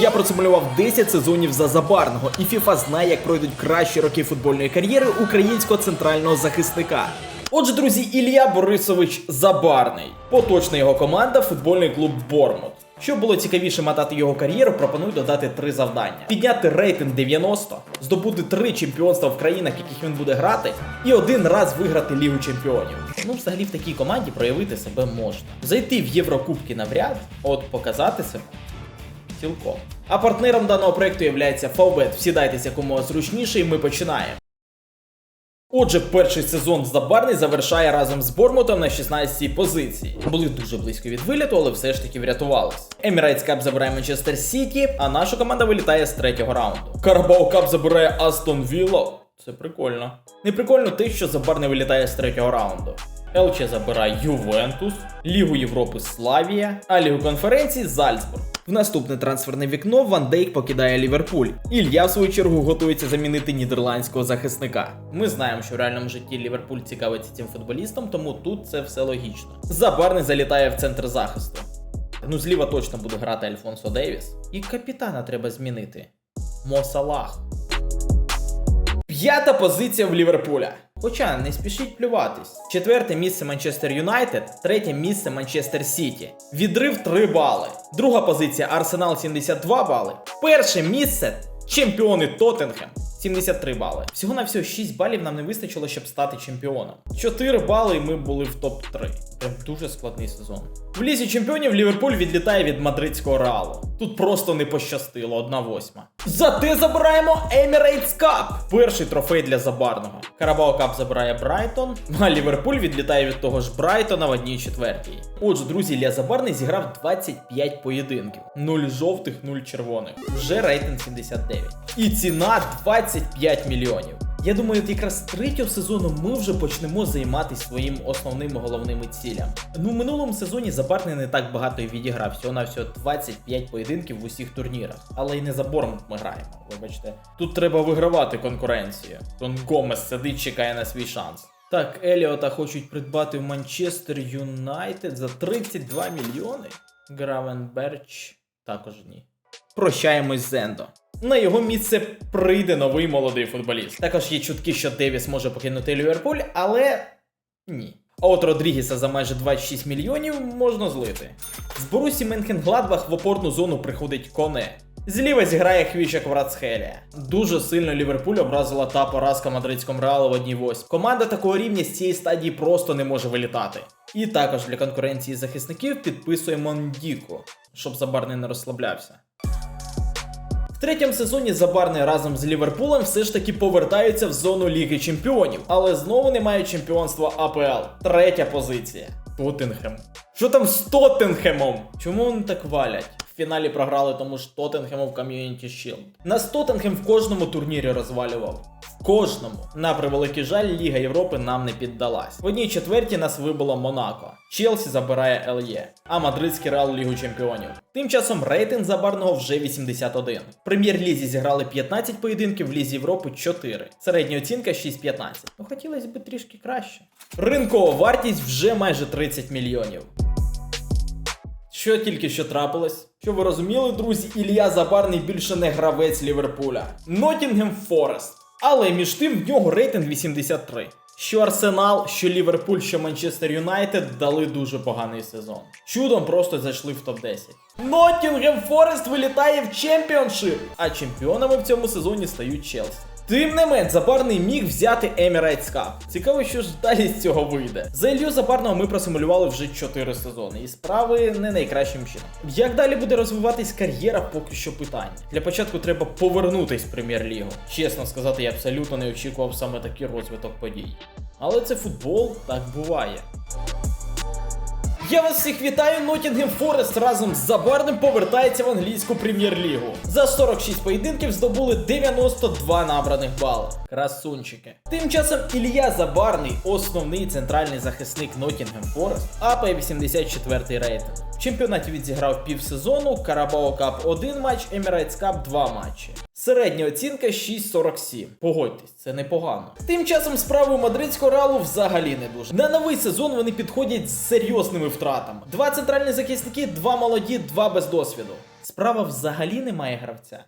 Я процимулював 10 сезонів за Забарного, і FIFA знає, як пройдуть кращі роки футбольної кар'єри українського центрального захисника. Отже, друзі, Ілля Борисович Забарний. Поточна його команда футбольний клуб Бормут. Щоб було цікавіше мотати його кар'єру, пропоную додати три завдання: підняти рейтинг 90, здобути три чемпіонства в країнах, в яких він буде грати, і один раз виграти Лігу Чемпіонів. Ну, взагалі в такій команді проявити себе можна. Зайти в Єврокубки навряд, от показати себе цілком. А партнером даного проекту є Фавбет. Всідайтеся кому зручніше, і ми починаємо. Отже, перший сезон Забарний завершає разом з Бормутом на 16-й позиції. Були дуже близько від виліту, але все ж таки врятувались. Emirates Cup забирає Манчестер Сіті, а наша команда вилітає з третього раунду. Карабау Cup забирає Астон Вілла. Це прикольно. Не прикольно те, що Забарний вилітає з третього раунду. Елче забирає Ювентус, Лігу Європи Славія, а Лігу конференції Зальцбург. В наступне трансферне вікно Ван Дейк покидає Ліверпуль. Ілья, в свою чергу, готується замінити нідерландського захисника. Ми знаємо, що в реальному житті Ліверпуль цікавиться цим футболістом, тому тут це все логічно. Забарний залітає в центр захисту. Ну, зліва точно буде грати Альфонсо Девіс. І капітана треба змінити. Мо Салах. П'ята позиція в Ліверпуля. Хоча не спішіть плюватись. Четверте місце Манчестер Юнайтед, третє місце Манчестер Сіті. Відрив 3 бали. Друга позиція Арсенал 72 бали. Перше місце чемпіони Тоттенхем. 73 бали. Всього на всього 6 балів нам не вистачило, щоб стати чемпіоном. 4 бали і ми були в топ-3. Прям дуже складний сезон. В лізі чемпіонів Ліверпуль відлітає від мадридського реалу. Тут просто не пощастило, 1-8. Зате забираємо Emirates Cup! Перший трофей для Забарного. Карабао Кап забирає Брайтон, а Ліверпуль відлітає від того ж Брайтона в одній четвертій. Отже, друзі, Ілля Забарний зіграв 25 поєдинків. 0 жовтих, 0 червоних. Вже рейтинг 79. І ціна 25 мільйонів. Я думаю, от якраз третього сезону ми вже почнемо займатися своїм основним головними цілями. Ну, в минулому сезоні Забарний не так багато і відіграв, всього на всього 25 поєдинків в усіх турнірах. Але й не за Бормут ми граємо. Вибачте, тут треба вигравати конкуренцію. Тон Гомес сидить, чекає на свій шанс. Так, Еліота хочуть придбати в Манчестер Юнайтед за 32 мільйони. Гравенберч також ні. Прощаємось з Зендо. На його місце прийде новий молодий футболіст. Також є чутки, що Девіс може покинути Ліверпуль, але ні. А от Родрігіса за майже 26 мільйонів можна злити. З Борусі Менхенгладбах в опорну зону приходить коне. Зліва зіграє Хвіча Кварацхелія. Дуже сильно Ліверпуль образила та поразка мадридському реалу в 1-8. Команда такого рівня з цієї стадії просто не може вилітати. І також для конкуренції захисників підписує Мондіко, щоб Забарний не розслаблявся. Третьому сезоні Забарний разом з Ліверпулем все ж таки повертаються в зону Ліги Чемпіонів, але знову немає чемпіонства АПЛ. Третя позиція. Тоттенхем. Що там з Тоттенхемом? Чому вони так валять? В фіналі програли тому ж Тоттенхему в Community Shield. Нас Тоттенхем в кожному турнірі розвалював. Кожному. На превеликий жаль, Ліга Європи нам не піддалась. В одній четвертій нас вибило Монако. Челсі забирає ЛЄ, а мадридський Реал Лігу Чемпіонів. Тим часом рейтинг Забарного вже 81. В прем'єр-лізі зіграли 15 поєдинків, в Лізі Європи 4. Середня оцінка 6-15. Ну хотілося б трішки краще. Ринкова вартість вже майже 30 мільйонів. Що тільки що трапилось? Що ви розуміли, друзі, Ілля Забарний більше не гравець Ліверпуля. Ноттінгем Форест. Але між тим в нього рейтинг 83. Що Арсенал, що Ліверпуль, що Манчестер Юнайтед дали дуже поганий сезон. Чудом просто зайшли в топ-10. Ноттінгем Форест вилітає в чемпіоншип, а чемпіонами в цьому сезоні стають Челсі. Тим не менш, Забарний міг взяти Emirates Cup. Цікаво, що ж далі з цього вийде. За Ілью Забарного ми просимулювали вже 4 сезони, і справи не найкращим чином. Як далі буде розвиватись кар'єра, поки що питання. Для початку треба повернутись в прем'єр-лігу. Чесно сказати, я абсолютно не очікував саме такий розвиток подій. Але це футбол, так буває. Я вас всіх вітаю, Ноттінгем Форест разом з Забарним повертається в англійську прем'єр-лігу. За 46 поєдинків здобули 92 набраних бали. Красунчики. Тим часом Ілля Забарний, основний центральний захисник Ноттінгем Форест, апає 84 рейтинг. В чемпіонаті відзіграв півсезону, Карабао Кап 1 матч, Emirates Cup 2 матчі. Середня оцінка 6,47. Погодьтесь, це непогано. Тим часом справи мадридського реалу взагалі не дуже. На новий сезон вони підходять з серйозними втратами. Два центральні захисники, два молоді, два без досвіду. Справа взагалі немає гравця.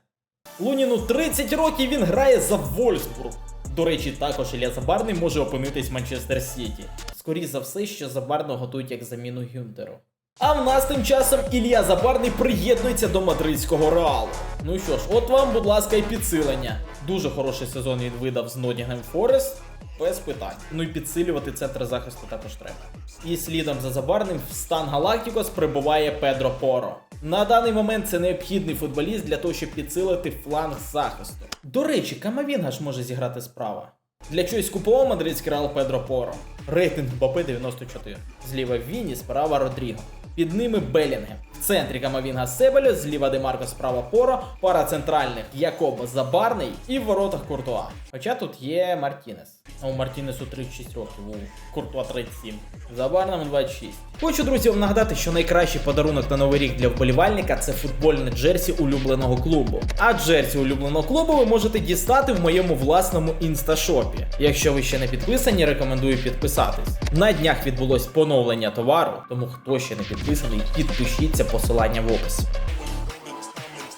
Луніну 30 років він грає за Вольсбург. До речі, також Ілля Забарний може опинитись в Манчестер Сіті. Скоріше за все, що Забарного готують як заміну Гюнтеру. А в нас тим часом Ілля Забарний приєднується до мадридського реалу. Ну що ж, от вам, будь ласка, і підсилення. Дуже хороший сезон він видав з Нотінгем Форест. Без питань. Ну і підсилювати центр захисту також треба. І слідом за Забарним в стан Галактикос прибуває Педро Поро. На даний момент це необхідний футболіст для того, щоб підсилити фланг захисту. До речі, Камавінга ж може зіграти справа. Для чогось купував мадридський реал Педро Поро. Рейтинг Мбаппе 94. Зліва Віні, справа Родріго. Під ними Белінгем. В центрі Камавінга Себельо, зліва Демарко, справа Поро, пара центральних Якоба Забарний і в воротах Куртуа. Хоча тут є Мартінес. А у Мартінесу 36 років, у Куртуа 37. Забарному 26. Хочу, друзі, вам нагадати, що найкращий подарунок на новий рік для вболівальника це футбольне джерсі улюбленого клубу. А джерсі улюбленого клубу ви можете дістати в моєму власному інсташопі. Якщо ви ще не підписані, рекомендую підписатись. На днях відбулось поновлення товару, тому хто ще не підписаний, підпишіться посилання в описі.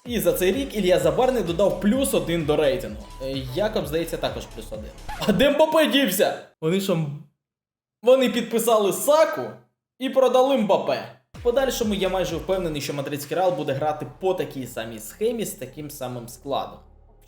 І за цей рік Ілья Забарний додав плюс один до рейтингу. Е, Якоб, здається, також плюс один. А де Мбапе дівся? Вони що. Вони підписали Саку і продали Мбапе. В подальшому я майже впевнений, що мадридський Реал буде грати по такій самій схемі з таким самим складом.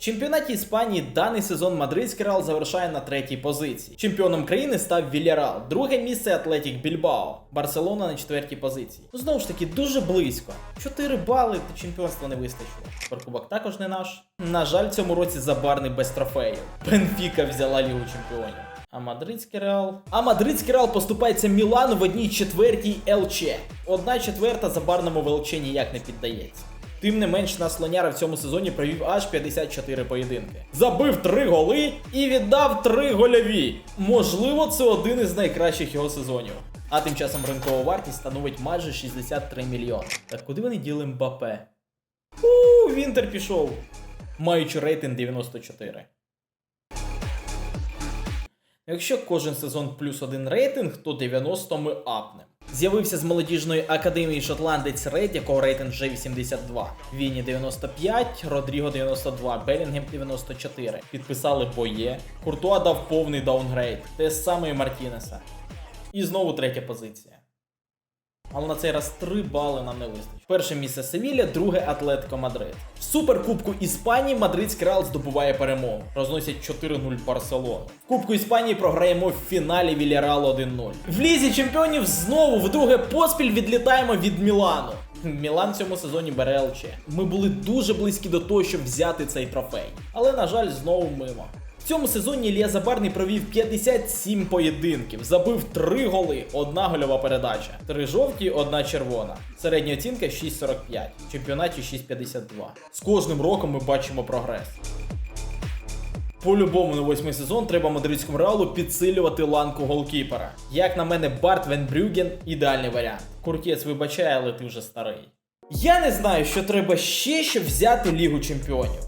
Чемпіонаті Іспанії даний сезон мадридський Реал завершає на третій позиції. Чемпіоном країни став Вільярал, друге місце Атлетік Більбао, Барселона на четвертій позиції. Ну знову ж таки, дуже близько. 4 бали та чемпіонства не вистачило. Суперкубок також не наш. На жаль, цьому році забарний без трофеїв. Бенфіка взяла Лігу чемпіонів. А мадридський реал. А мадридський реал поступається Мілану в одній четвертій ЛЧ. Одна четверта забарному в ЛЧ ніяк не піддається. Тим не менш, наш слоняра в цьому сезоні провів аж 54 поєдинки. Забив 3 голи і віддав 3 гольові. Можливо, це один із найкращих його сезонів. А тим часом ринкова вартість становить майже 63 мільйони. Так куди вони діли Мбапе? У, Вінтер пішов. Маючи рейтинг 94. Якщо кожен сезон плюс один рейтинг, то 90 ми апнем. З'явився з молодіжної академії шотландець Рейд, якого рейтинг вже 82. Віні 95, Родріго 92, Белінгем 94. Підписали Боє. Куртуа дав повний даунгрейд. Те саме і Мартінеса. І знову третя позиція. Але на цей раз 3 бали нам не вистачить. Перше місце Севілля, друге Атлетико Мадрид. В суперкубку Іспанії мадридський Реал здобуває перемогу. Розносять 4-0 Барселону. В Кубку Іспанії програємо в фіналі Вільяреалу 1-0. В лізі чемпіонів знову вдруге поспіль відлітаємо від Мілану. Мілан в цьому сезоні бере ЛЧ. Ми були дуже близькі до того, щоб взяти цей трофей. Але, на жаль, знову мимо. В цьому сезоні Ілля Забарний провів 57 поєдинків, забив 3 голи, одна гольова передача, 3 жовті, одна червона. Середня оцінка 6,45, в чемпіонаті 6,52. З кожним роком ми бачимо прогрес. По-любому на восьмий сезон треба мадридському реалу підсилювати ланку голкіпера. Як на мене, Барт Вен Брюген ідеальний варіант. Куртєц вибачає, але ти вже старий. Я не знаю, що треба ще, щоб взяти Лігу Чемпіонів.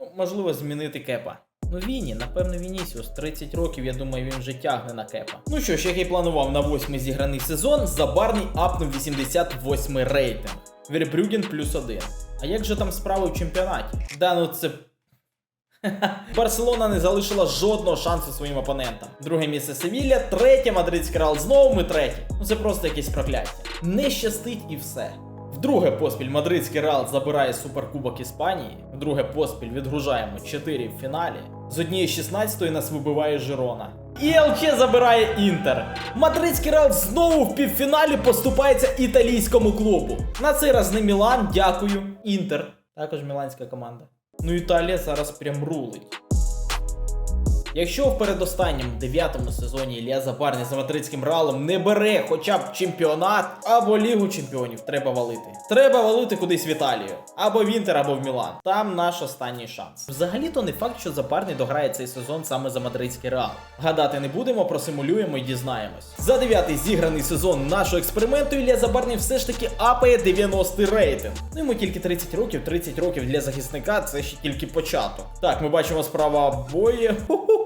Ну, Можливо, змінити кепа. Ну Віні, напевно, Вінісіус, 30 років, я думаю, він вже тягне на кепа. Ну що ж, як і планував на восьмий зіграний сезон, Забарний апнув 88 рейтинг. Вербрюген плюс 1. А як же там справи в чемпіонаті? Да, ну це. Барселона не залишила жодного шансу своїм опонентам. Друге місце Севілля, третє мадридський Реал, знову ми треті. Ну це просто якесь прокляття. Не щастить і все. Вдруге поспіль мадридський Реал забирає суперкубок Іспанії. Вдруге поспіль відгружаємо 4 в фіналі. З однієї 16-ї нас вибиває Жирона. І ЛЧ забирає Інтер. Мадридський Реал знову в півфіналі поступається італійському клубу. На цей раз не Мілан, дякую. Інтер. Також міланська команда. Ну Італія зараз прям рулить. Якщо в передостанньому дев'ятому сезоні Ілля Забарний за мадридським Реалом не бере хоча б чемпіонат або Лігу чемпіонів, треба валити. Треба валити кудись в Італію. Або в Інтер, або в Мілан. Там наш останній шанс. Взагалі-то не факт, що Забарний дограє цей сезон саме за мадридський Реал. Гадати не будемо, просимулюємо і дізнаємось. За дев'ятий зіграний сезон нашого експерименту Ілля Забарний все ж таки апає 90 рейтинг. Ну йому тільки 30 років, 30 років для захисника це ще тільки початок. Так, ми бачимо справа боє. Ху-ху-ху.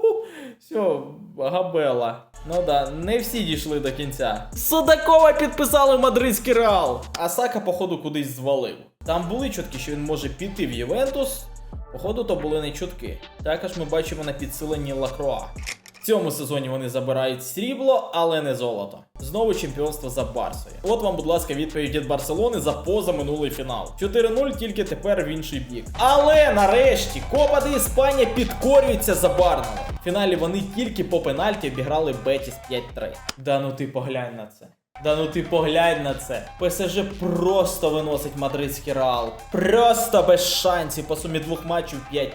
Все, габела. Ну да, не всі дійшли до кінця. Судакова підписали мадридський реал. А Сака, походу, кудись звалив. Там були чутки, що він може піти в Ювентус. Походу, то були не чутки. Також ми бачимо на підсиленні Лакроа. Цьому сезоні вони забирають срібло, але не золото. Знову чемпіонство за Барсою. От вам, будь ласка, відповідь від Барселони за позаминулий фінал. 4-0 тільки тепер в інший бік. Але нарешті Копа де Іспанія підкорюється Забарному. В фіналі вони тільки по пенальті обіграли Бетіс 5-3. Да ну ти поглянь на це. Да ну ти поглянь на це. ПСЖ просто виносить мадридський реал. Просто без шансів по сумі двох матчів 5-0.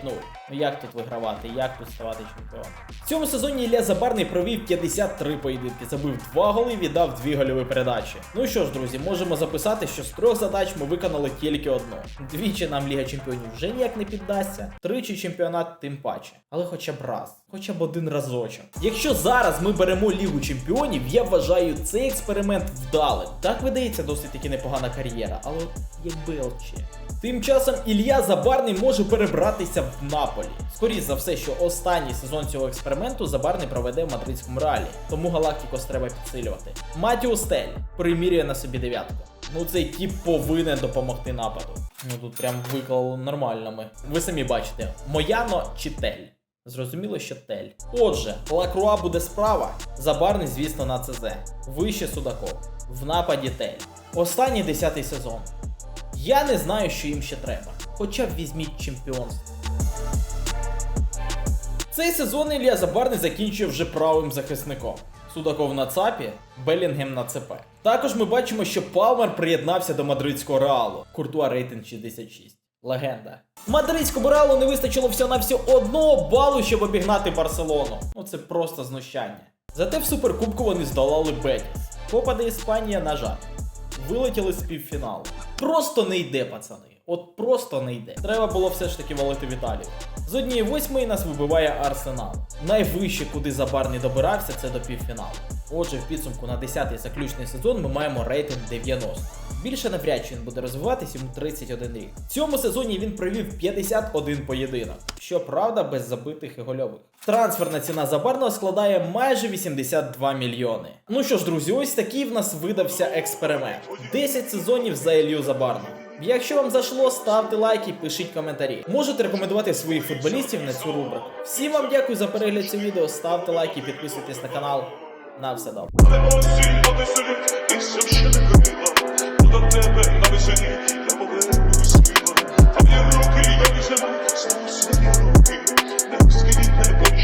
Ну як тут вигравати? Як тут ставати чемпіоном? В цьому сезоні Ілля Забарний провів 53 поєдинки, забив 2 голи, віддав 2 гольові передачі. Ну що ж, друзі, можемо записати, що з трьох задач ми виконали тільки одну. Двічі нам Ліга Чемпіонів вже ніяк не піддасться, тричі чемпіонат тим паче. Але хоча б раз, хоча б один разочок. Якщо зараз ми беремо Лігу Чемпіонів, я вважаю цей експеримент вдалим. Так видається досить таки непогана кар'єра, але якби ЛЧ. Тим часом Ілля Забарний може перебратися в Наполі. Скоріше за все, що останній сезон цього експерименту Забарний проведе в мадридському реалі, тому Галактикос треба підсилювати. Матіус Тель примірює на собі дев'ятку. Ну цей тіп повинен допомогти нападу. Ну тут прям виклало нормально ми. Ви самі бачите, Мояно чи Тель. Зрозуміло, що Тель. Отже, Лакруа буде справа, Забарний, звісно, на ЦЗ. Вище Судаков. В нападі Тель. Останній десятий сезон. Я не знаю, що їм ще треба. Хоча б візьміть чемпіонство. Цей сезон Ілля Забарний закінчує вже правим захисником. Судаков на ЦАПі, Белінгем на ЦП. Також ми бачимо, що Палмер приєднався до мадридського реалу. Куртуа рейтинг 66. Легенда. Мадридському реалу не вистачило всього на всього одного балу, щоб обігнати Барселону. Ну це просто знущання. Зате в суперкубку вони здолали Бетіс. Копа де Іспанія, на жаль. Вилетіли з півфіналу. Просто не йде, пацани. От просто не йде. Треба було все ж таки валити в Італію. З однієї восьмої нас вибиває Арсенал. Найвище, куди Забар не добирався, це до півфіналу. Отже, в підсумку на 10-й заключний сезон ми маємо рейтинг 90. Більше навряд чи він буде розвиватись йому 31 рік. В цьому сезоні він провів 51 поєдинок. Щоправда, без забитих і гольових. Трансферна ціна Забарного складає майже 82 мільйони. Ну що ж, друзі, ось такий в нас видався експеримент. 10 сезонів за Ілью Забарного. Якщо вам зайшло, ставте лайки, пишіть коментарі. Можете рекомендувати своїх футболістів на цю рубрику. Всім вам дякую за перегляд цього відео. Ставте лайки, підписуйтесь на канал. На все добре.